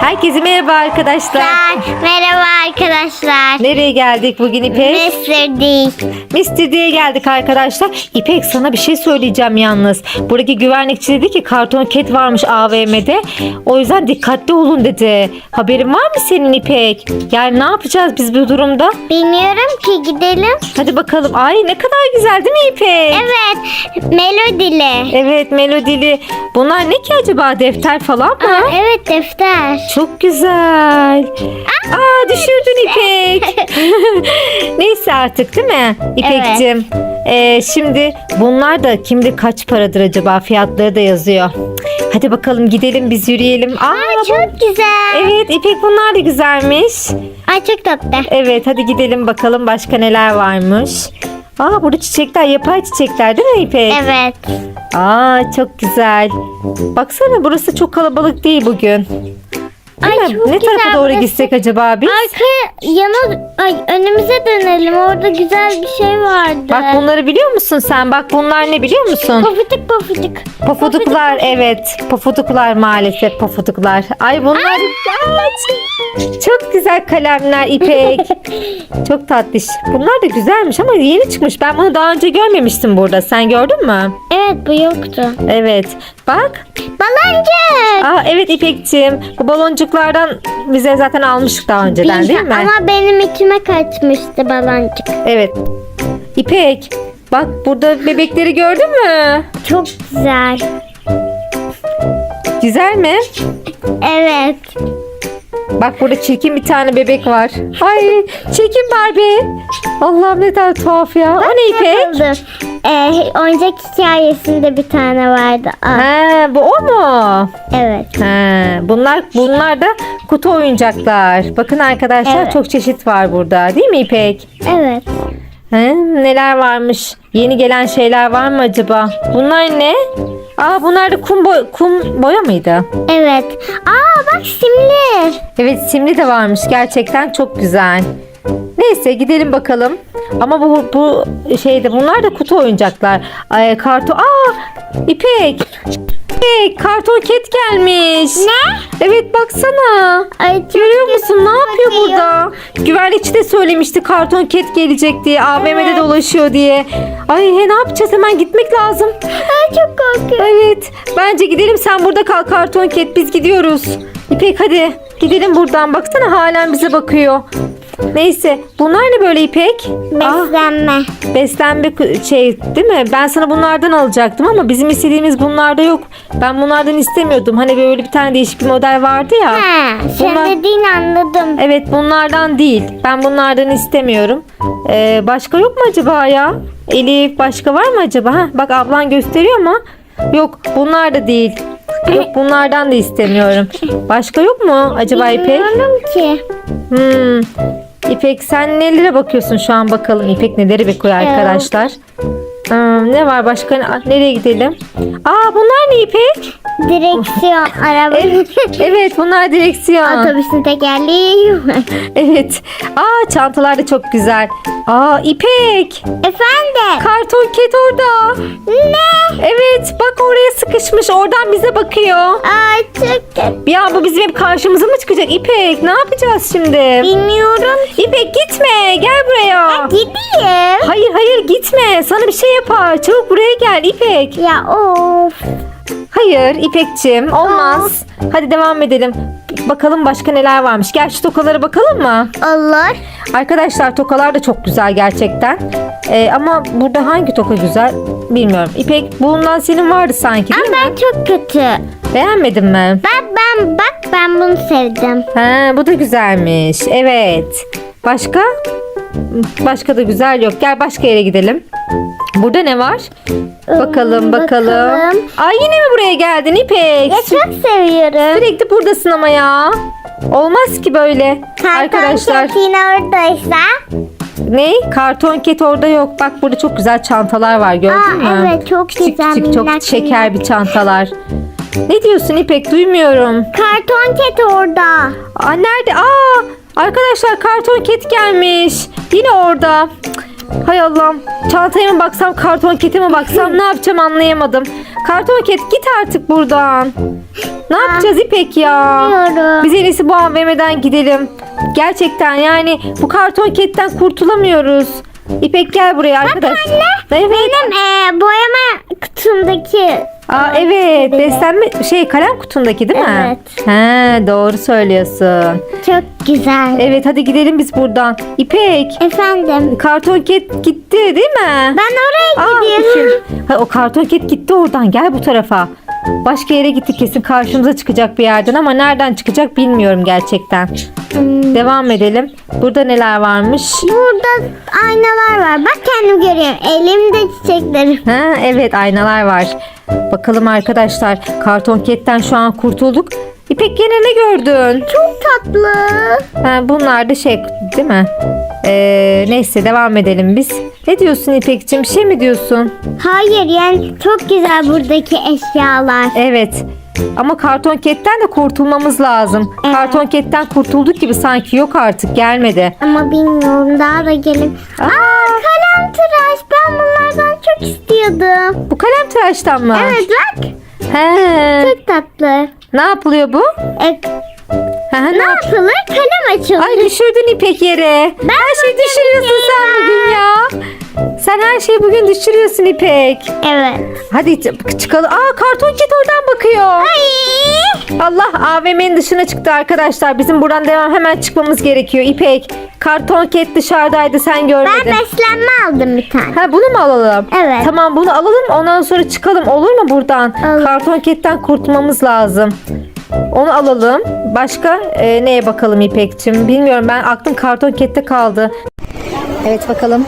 Herkese merhaba arkadaşlar. Merhaba arkadaşlar. Nereye geldik bugün İpek? Mr. D. Mr. D'ye geldik arkadaşlar. İpek sana bir şey söyleyeceğim yalnız. Buradaki güvenlikçi dedi ki karton ket varmış AVM'de. O yüzden dikkatli olun dedi. Haberin var mı senin İpek? Yani ne yapacağız biz bu durumda? Bilmiyorum ki gidelim. Hadi bakalım. Ay ne kadar güzel değil mi İpek? Evet. Melodili. Evet melodili. Bunlar ne ki acaba? Defter falan mı? Aa, evet defter. Çok güzel. Aa düşürdün İpek. Neyse artık değil mi İpek'cim? Ee, şimdi bunlar da kimde kaç paradır acaba? Fiyatları da yazıyor. Hadi bakalım gidelim biz yürüyelim. Aa, bu- Çok güzel. Evet İpek bunlar da güzelmiş. Ay çok tatlı. Evet hadi gidelim bakalım başka neler varmış. Aa burada çiçekler yapay çiçekler değil mi İpek? Evet. Aa çok güzel. Baksana burası çok kalabalık değil bugün. Değil Ay, mi? çok Ne güzel tarafa doğru burası. gitsek acaba biz? Arka yana ay önümüze dönelim. Orada güzel bir şey vardı. Bak bunları biliyor musun sen? Bak bunlar ne biliyor musun? Pofuduk pofuduk. Pofuduklar evet. Pofuduklar maalesef pofuduklar. Ay bunlar Aa, çok- güzel kalemler İpek. çok tatlış. Bunlar da güzelmiş ama yeni çıkmış. Ben bunu daha önce görmemiştim burada. Sen gördün mü? Evet bu yoktu. Evet. Bak. Baloncuk. Aa evet İpekçim. Bu baloncuklardan bize zaten almıştık daha önceden değil mi? Ama benim içime kaçmıştı baloncuk. Evet. İpek. Bak burada bebekleri gördün mü? Çok güzel. Güzel mi? Evet. Bak burada çirkin bir tane bebek var. Ay çirkin Barbie. Allah'ım ne kadar tuhaf ya. O ne İpek? Buldum. Ee, oyuncak hikayesinde bir tane vardı. Aa, He, bu o mu? evet. He, bunlar bunlar da kutu oyuncaklar. Bakın arkadaşlar Evet. çok çeşit var burada. Değil mi İpek? Evet. He, neler varmış? Yeni gelen şeyler var mı acaba? Bunlar ne? Aa bunlar da kum, boy- kum boya mıydı? Evet. Aa bak simli. Evet simli de varmış. Gerçekten çok güzel. Neyse gidelim bakalım. Ama bu bu şeyde bunlar da kutu oyuncaklar. Ay, karton. Aa İpek. İpek karton ket gelmiş. Ne? Evet baksana. Ay çok Görüyor musun ne yapıyor bakıyor. burada? Güvenlikçi de söylemişti karton ket gelecek diye. AVM'de Evet. dolaşıyor diye. Ay he, ne yapacağız hemen gitmek lazım. Ay çok korkuyorum. Evet bence gidelim sen burada kal karton ket biz gidiyoruz. İpek hadi gidelim buradan baksana halen bize bakıyor. Neyse bunlar ne böyle İpek? Beslenme. beslenme kı- şey değil mi? Ben sana bunlardan alacaktım ama bizim istediğimiz bunlarda yok. Ben bunlardan istemiyordum. Hani böyle bir tane değişik bir model vardı ya. Ha, sen Bunlar- dediğini anladım. Evet bunlardan değil. Ben bunlardan istemiyorum. Ee, başka yok mu acaba ya? Elif başka var mı acaba? Ha, bak ablan gösteriyor ama yok bunlar da değil. Yok bunlardan da istemiyorum. Başka yok mu acaba İpek? Bilmiyorum ki. Hmm. İpek sen nelere bakıyorsun şu an bakalım. İpek neleri bakıyor arkadaşlar. Hmm, ne var başka? Nereye gidelim? Aa bunlar ne İpek? Direksiyon. Araba. Evet bunlar direksiyon. Otobüsün tekerleği. Evet. Aa çantalar da çok güzel. Aa İpek. Efendim. Karton ket orada. Ne? Evet bak oraya sıkışmış. Oradan bize bakıyor. Ay çok kötü. Bir an bu bizim hep karşımıza mı çıkacak? İpek ne yapacağız şimdi? Bilmiyorum. İpek gitme. Gel buraya. Gideyim. Hayır hayır gitme. Sana bir şey yapar. Çabuk buraya gel İpek. Ya of. Hayır İpekçim olmaz. Hadi devam edelim. Bakalım başka neler varmış. Gel şu tokalara bakalım mı? Olur. Arkadaşlar tokalar da çok güzel gerçekten. Ee, ama burada hangi toka güzel bilmiyorum. İpek bundan senin vardı sanki değil Ama mi? ben çok kötü. Beğenmedin mi? Ben ben bak ben bunu sevdim. Ha, bu da güzelmiş. Evet. Başka? Başka da güzel yok. Gel başka yere gidelim. Burada ne var? Bakalım bakalım. bakalım. Ay yine mi buraya geldin İpek? Ya çok seviyorum. Sürekli buradasın ama ya. Olmaz ki böyle. Arkadaşlar. Karton yine oradaysa. Ne? Karton ket orada yok. Bak burada çok güzel çantalar var gördün Aa, mü? evet, çok küçük, güzel, Küçük çok şeker bir çantalar. Ne diyorsun İpek? Duymuyorum. Karton ket orada. Aa, nerede? Aa, arkadaşlar karton ket gelmiş. Yine orada. Hay Allah'ım. Çantaya mı baksam, karton kete mi baksam ne yapacağım anlayamadım. Karton ket git artık buradan. Ne yapacağız İpek ya? Bilmiyorum. Biz en iyisi bu AVM'den gidelim. Gerçekten yani bu karton ketten kurtulamıyoruz. İpek gel buraya arkadaş. Evet. Benim e, boyama kutumdaki Aa, evet beslenme şey kalem kutundaki değil mi? Evet. He, doğru söylüyorsun. çok güzel. Evet hadi gidelim biz buradan. İpek Efendim. karton ket gitti değil mi? Ben oraya Aa, gidiyorum. Ha, o karton ket gitti oradan gel bu tarafa. Başka yere gitti kesin karşımıza çıkacak bir yerden ama nereden çıkacak bilmiyorum gerçekten. Devam edelim. Burada neler varmış? Burada aynalar var. Bak kendim görüyorum. Elimde çiçeklerim. Ha, evet aynalar var. Bakalım arkadaşlar karton ketten şu an kurtulduk. İpek gene ne gördün? Çok tatlı. Ha, bunlar da şey değil mi? Ee, neyse devam edelim biz. Ne diyorsun İpek'ciğim? Bir şey mi diyorsun? Hayır yani çok güzel buradaki eşyalar. Evet. Ama karton ketten de kurtulmamız lazım. Evet. Karton ketten kurtulduk gibi sanki yok artık gelmedi. Ama bilmiyorum daha da gelin. Aa, kalem tıraş. Ben bunlardan çok istiyordum. Bu kalem tıraştan mı? Evet bak. He. Çok tatlı. Ne yapılıyor bu? E, He, ne ne yap- yapılır? Kalem açılır. Ay düşürdün İpek yere. her şeyi düşürüyorsun sen bugün ya. Sen her şeyi bugün düşürüyorsun İpek. Evet. Hadi çıkalım. Aa karton ket oradan bakıyor. Ay. Allah AVM'nin dışına çıktı arkadaşlar. Bizim buradan devam hemen çıkmamız gerekiyor. İpek karton ket dışarıdaydı sen Ben görmedin. beslenme aldım bir tane. Ha bunu mu alalım? Evet. Tamam bunu alalım ondan sonra çıkalım olur mu buradan? Olur. Karton ketten kurtulmamız lazım. Onu alalım. Başka e, neye bakalım İpek'cim? Bilmiyorum ben aklım karton kette kaldı. Evet bakalım.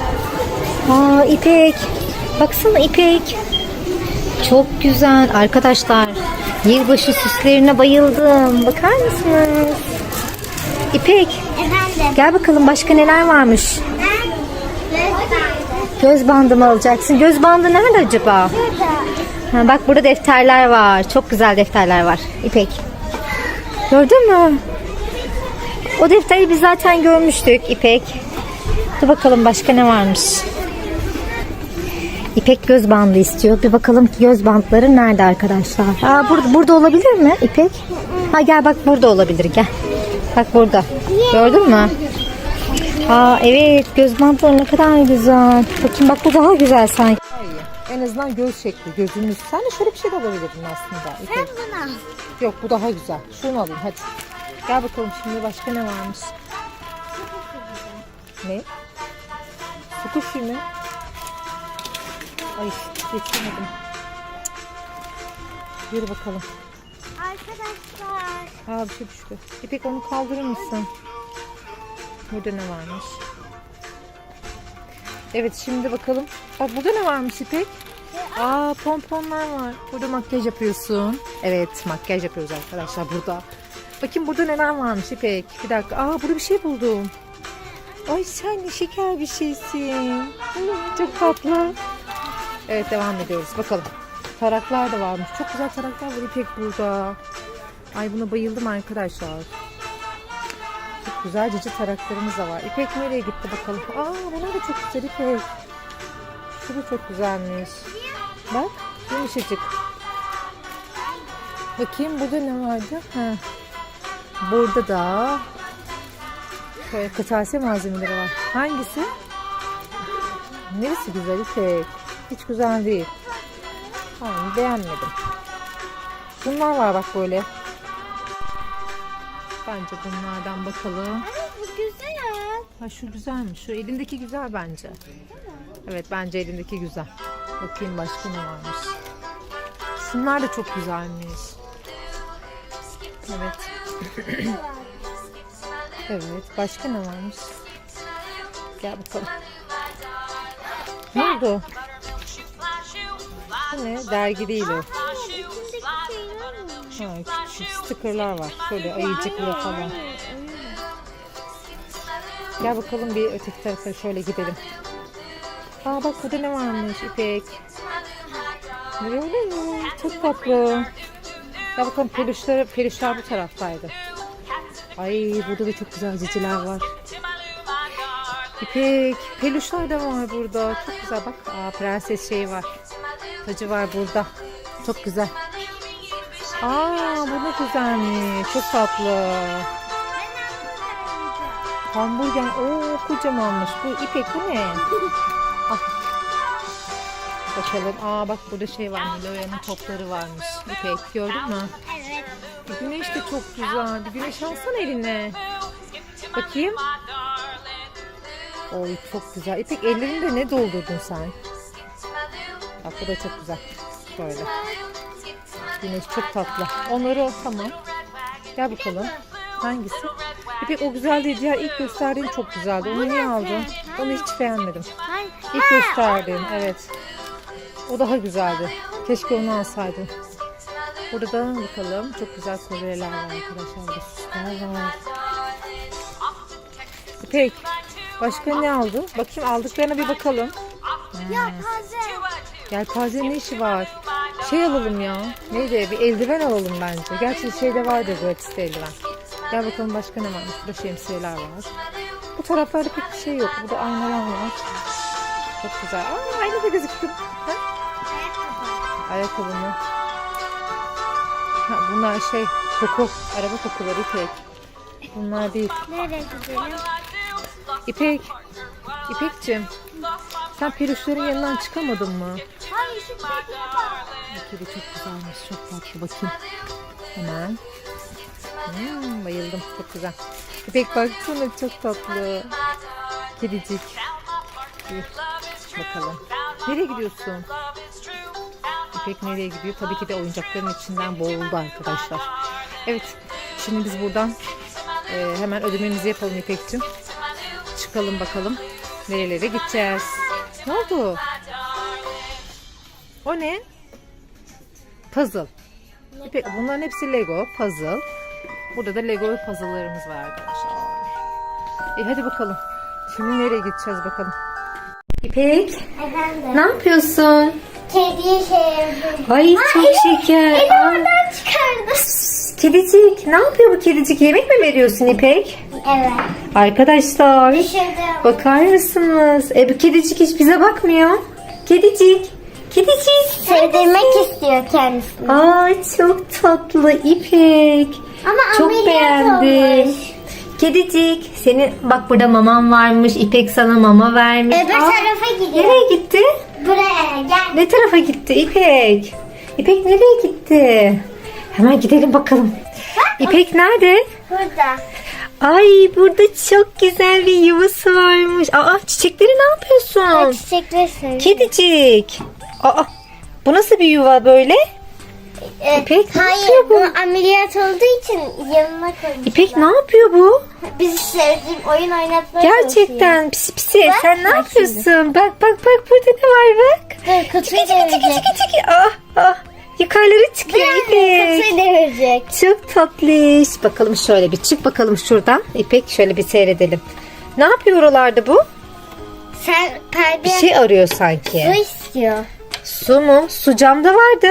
Aa İpek. Baksana İpek. Çok güzel arkadaşlar. Yılbaşı süslerine bayıldım. Bakar mısınız? İpek Efendim. gel bakalım başka neler varmış. Göz bandı mı alacaksın? Göz bandı nerede acaba? Ha, bak burada defterler var. Çok güzel defterler var. İpek. Gördün mü? O defteri biz zaten görmüştük İpek. Dur bakalım başka ne varmış. İpek göz bandı istiyor. Bir bakalım ki göz bantları nerede arkadaşlar? Aa, burada, burada olabilir mi İpek? Ha gel bak burada olabilir gel. Bak burada. Gördün mü? Aa evet göz bantları ne kadar güzel. Bakayım bak bu daha güzel sanki. En azından göz şekli, gözünüz. Sen de şöyle bir şey de alabilirdin aslında. İpek. buna. Yok bu daha güzel. Şunu alayım hadi. Gel bakalım şimdi başka ne varmış? Ne? Sukuşi mi? Ay geçemedim. Yürü bakalım. Arkadaşlar. Aa bir şey düştü. İpek onu kaldırır mısın? Burada ne varmış? Evet şimdi bakalım. Aa, burada ne varmış İpek? Aa pomponlar var. Burada makyaj yapıyorsun. Evet makyaj yapıyoruz arkadaşlar burada. Bakayım burada neler varmış İpek. Bir dakika. Aa burada bir şey buldum. Ay sen şeker bir şeysin. Çok tatlı. Evet devam ediyoruz. Bakalım. Taraklar da varmış. Çok güzel taraklar var İpek burada. Ay buna bayıldım arkadaşlar. Çok güzel cici taraklarımız da var. İpek nereye gitti bakalım. Aa bunlar da çok güzel İpek. Şu da çok güzelmiş. Bak yumuşacık. Bakayım burada ne vardı? Ha. Burada da şöyle kırtasiye malzemeleri var. Hangisi? Neresi güzel İpek? Hiç güzel değil. Tamam beğenmedim. Bunlar var bak böyle. Bence bunlardan bakalım. Bu güzel. Ha şu güzelmiş. Şu elindeki güzel bence. Evet bence elindeki güzel. Bakayım başka ne varmış. Şunlar da çok güzelmiş. Evet. evet. Başka ne varmış? Gel bakalım. Ne oldu? Bu ne? Dergi değil o. Ha, küçük stickerlar var. Şöyle ayıcıklı falan. Gel bakalım bir öteki tarafa şöyle gidelim. Aa bak burada ne varmış İpek. Öyle mi? Çok tatlı. Ya bakalım peluşları, peluşlar bu taraftaydı. Ay burada da çok güzel ciciler var. İpek peluşlar da var burada. Çok güzel bak. Aa, prenses şeyi var. Tacı var burada. Çok güzel. Aa bu ne güzelmiş. Çok tatlı. Hamburger. Oo kocamanmış. Bu İpek bu ne? Al. Bakalım. Aa bak burada şey var. Niloya'nın topları varmış. İpek gördün mü? Evet. Güneş de çok güzel. Bir güneş alsana eline. Bakayım. Oy çok güzel. İpek ellerinde ne doldurdun sen? Bak bu da çok güzel. Böyle. Güneş çok tatlı. Onları tamam. Gel bakalım. Hangisi? İpek o güzel değil. Diğer ilk gösterdiğin çok güzeldi. Onu niye aldın? Onu hiç beğenmedim. İlk gösterdiğin evet. O daha güzeldi. Keşke onu alsaydın. Burada bakalım. Çok güzel kolyeler var arkadaşlar. Süsler var. İpek. Başka ne aldın? Bakayım aldıklarına bir bakalım. Yok hazır. Yelpaze ne işi var? Şey alalım ya. Neydi? Bir eldiven alalım bence. Gerçi şeyde vardı gratis'te eldiven. Gel bakalım başka ne varmış. Burada şemsiyeler var. Bu taraflarda pek bir şey yok. Burada aynalar var. Çok güzel. Aa, ayna da gözüktü. Ha? Ayakkabı mı? Ha, bunlar şey koku. Araba kokuları İpek. Bunlar değil. Nereye gidelim? İpek. İpek'cim. Sen peruşların yanından çıkamadın mı? Bu çok güzelmiş. Çok tatlı. Bakayım. Hemen. Hmm, bayıldım. Çok güzel. İpek baksana çok tatlı. Kedicik. Bakalım. Nereye gidiyorsun? İpek nereye gidiyor? Tabii ki de oyuncakların içinden boğuldu arkadaşlar. Evet. Şimdi biz buradan e, hemen ödememizi yapalım İpek'cim. Çıkalım bakalım. Nerelere gideceğiz? Ne oldu? O ne? Puzzle. İpek, bunların hepsi Lego, puzzle. Burada da Lego puzzle'larımız var arkadaşlar. E hadi bakalım. Şimdi nereye gideceğiz bakalım. İpek, Efendim. ne yapıyorsun? Kediye şey yapıyorum. Ay çok şeker. Eli oradan çıkardı. kedicik, ne yapıyor bu kedicik? Yemek mi veriyorsun İpek? Evet. Arkadaşlar, Düşürdüm. bakar mısınız? E bu kedicik hiç bize bakmıyor. Kedicik, kedicik. Sevdirmek istiyor kendisini. Ay çok tatlı İpek. Ama Çok beğendim. olmuş. Kedicik senin bak burada maman varmış. İpek sana mama vermiş. Öbür Aa, tarafa gidiyor. Nereye gitti? Buraya gel. Ne tarafa gitti İpek? İpek nereye gitti? Hemen gidelim bakalım. İpek nerede? Burada. Ay burada çok güzel bir yuvası varmış. Aa çiçekleri ne yapıyorsun? Çiçekleri seviyorum. Kedicik. Aa bu nasıl bir yuva böyle? Ee, İpek, ne Hayır yapıyor bu? bu ameliyat olduğu için yanına koymuşlar. İpek ne yapıyor bu? Bizi sevdiğim oyun oynatmaya Gerçekten pisi pisi. Bak, Sen ne bak yapıyorsun? Bak bak bak burada ne var bak. Dur kutuyu Çiki çiki çiki devirecek. çiki çiki. Ah ah. Yukarıları çıkıyor İpek. Kutuyu devirecek. Çok tatlış. Bakalım şöyle bir çık bakalım şuradan. İpek şöyle bir seyredelim. Ne yapıyor oralarda bu? Sen perde Bir şey arıyor sanki. su istiyor. Su mu? Su camda vardı.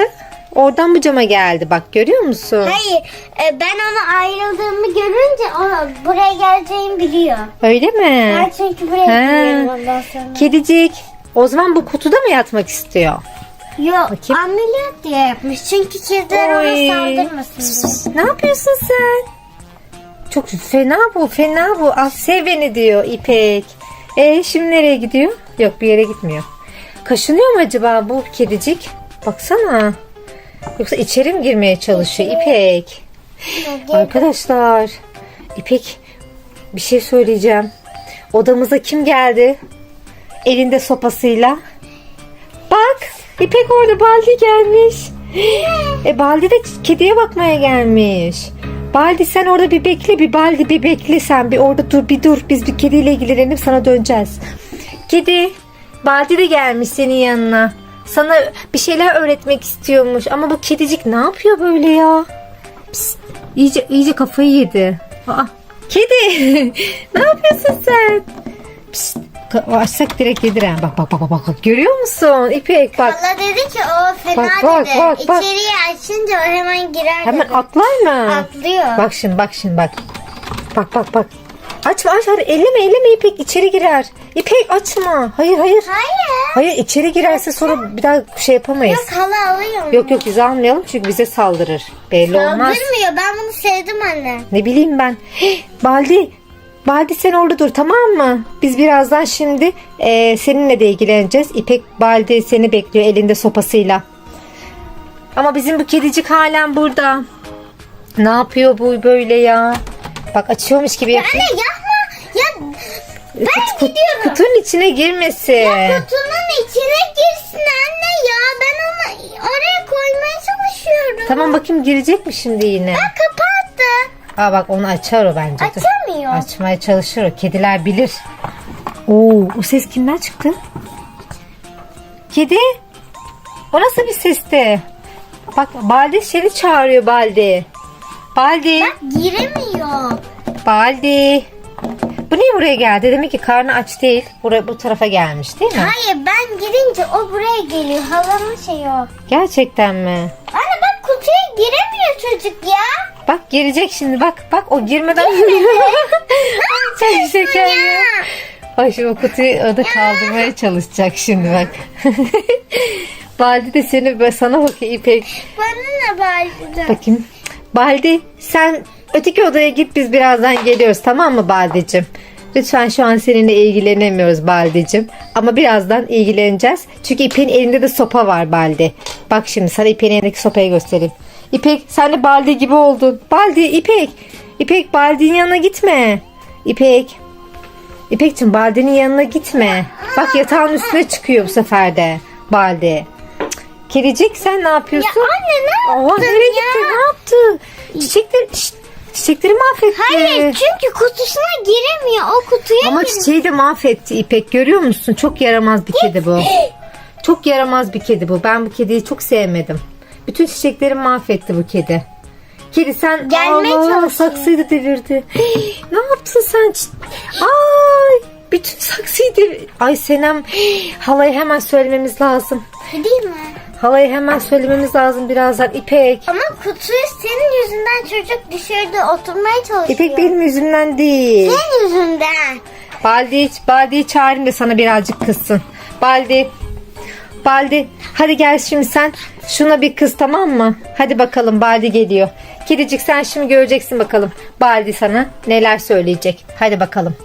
Oradan bu cama geldi. Bak görüyor musun? Hayır e, ben onu ayrıldığımı görünce o buraya geleceğimi biliyor. Öyle mi? Ben çünkü buraya He. gidiyorum ondan sonra. Kedicik. O zaman bu kutuda mı yatmak istiyor? Yok Bakayım. ameliyat diye yapmış. Çünkü kediler Oy. ona saldırmasın diye. Ne yapıyorsun sen? Çok fena bu, fena bu. Al sev beni diyor İpek. E şimdi nereye gidiyor? Yok bir yere gitmiyor. Kaşınıyor mu acaba bu kedicik? Baksana. Yoksa içeri mi girmeye çalışıyor İpek? Arkadaşlar, İpek bir şey söyleyeceğim. Odamıza kim geldi? Elinde sopasıyla. Bak, İpek orada Baldi gelmiş. E Baldi de kediye bakmaya gelmiş. Baldi sen orada bir bekle bir Baldi bir bekle sen bir orada dur bir dur biz bir kediyle ilgilenelim sana döneceğiz. Kedi Baldi de gelmiş senin yanına. Sana bir şeyler öğretmek istiyormuş ama bu kedicik ne yapıyor böyle ya? Psst, iyice iyice kafayı yedi. Aa, kedi ne yapıyorsun sen? Psst, açsak direkt yedir ha. Bak bak bak bak bak görüyor musun İpek bak. Allah dedi ki o fena Bak, bak, dedi. bak, bak. İçeriye açınca o hemen girer Hemen dedi. atlar mı? Atlıyor. Bak şimdi bak şimdi bak. Bak bak bak. Açma aç hadi elleme elleme İpek içeri girer. İpek açma. Hayır hayır. Hayır. Hayır içeri girerse sonra bir daha şey yapamayız. Yok hala alıyorum. Yok yok biz almayalım çünkü bize saldırır. Belli olmaz. Saldırmıyor. Ben bunu sevdim anne. Ne bileyim ben. Hih, Baldi. Baldi sen orada dur tamam mı? Biz birazdan şimdi e, seninle de ilgileneceğiz. İpek Baldi seni bekliyor elinde sopasıyla. Ama bizim bu kedicik halen burada. Ne yapıyor bu böyle ya? Bak açıyormuş gibi yapıyor. Anne yapma. Ya ben Kut- gidiyorum. Kutunun içine girmesin. Kutunun içine girsin anne ya. Ben onu oraya koymaya çalışıyorum. Tamam bakayım girecek mi şimdi yine? Bak kapattı. Aa bak onu açar o bence. Dur. Açamıyor. Açmaya çalışır o. Kediler bilir. Oo, o ses kimden çıktı? Kedi? O nasıl bir sesti? Bak Baldi seni çağırıyor Baldi. Baldi. Bak giremiyor. Baldi. Bu niye buraya geldi? Demek ki karnı aç değil. Buraya, bu tarafa gelmiş değil mi? Hayır ben girince o buraya geliyor. Halamın şeyi o. Gerçekten mi? Anne bak kutuya giremiyor çocuk ya. Bak girecek şimdi bak. Bak o girmeden. Çok şeker ya. Ay şimdi o kutuyu o da kaldırmaya çalışacak şimdi bak. Baldi de seni sana bakıyor İpek. Bana ne bağıracak? Bakayım. Baldi sen öteki odaya git biz birazdan geliyoruz tamam mı Baldi'cim? Lütfen şu an seninle ilgilenemiyoruz Baldi'cim. Ama birazdan ilgileneceğiz. Çünkü İpek'in elinde de sopa var Baldi. Bak şimdi sana İpek'in elindeki sopayı göstereyim. İpek sen de Baldi gibi oldun. Baldi İpek. İpek Baldi'nin yanına gitme. İpek. İpek'cim Baldi'nin yanına gitme. Bak yatağın üstüne çıkıyor bu sefer de Baldi. Cık, Kedicik sen ne yapıyorsun? Ya anne ne Oha yaptın nereye ya? gitti? Ne yaptı? Çiçekleri, şşt, çiçekleri mahvetti. Hayır çünkü kutusuna giremiyor. O kutuya Ama giremiyor. çiçeği de mahvetti İpek. Görüyor musun? Çok yaramaz bir kedi bu. Çok yaramaz bir kedi bu. Ben bu kediyi çok sevmedim. Bütün çiçekleri mahvetti bu kedi. Kedi sen Gelmeye Allah, çalışıyor. saksıyı da devirdi. ne yaptın sen? Çi- Ay bütün saksıyı devir. Ay Senem halaya hemen söylememiz lazım. Değil mi? Halaya hemen söylememiz lazım birazdan. İpek. Ama kutuyu senin yüzünden çocuk düşürdü. Oturmaya çalışıyor. İpek benim yüzümden değil. Senin yüzünden. Baldi, Baldi'yi çağırayım da sana birazcık kızsın. Baldi, Baldi hadi gel şimdi sen şuna bir kız tamam mı? Hadi bakalım Baldi geliyor. Kedicik sen şimdi göreceksin bakalım. Baldi sana neler söyleyecek. Hadi bakalım.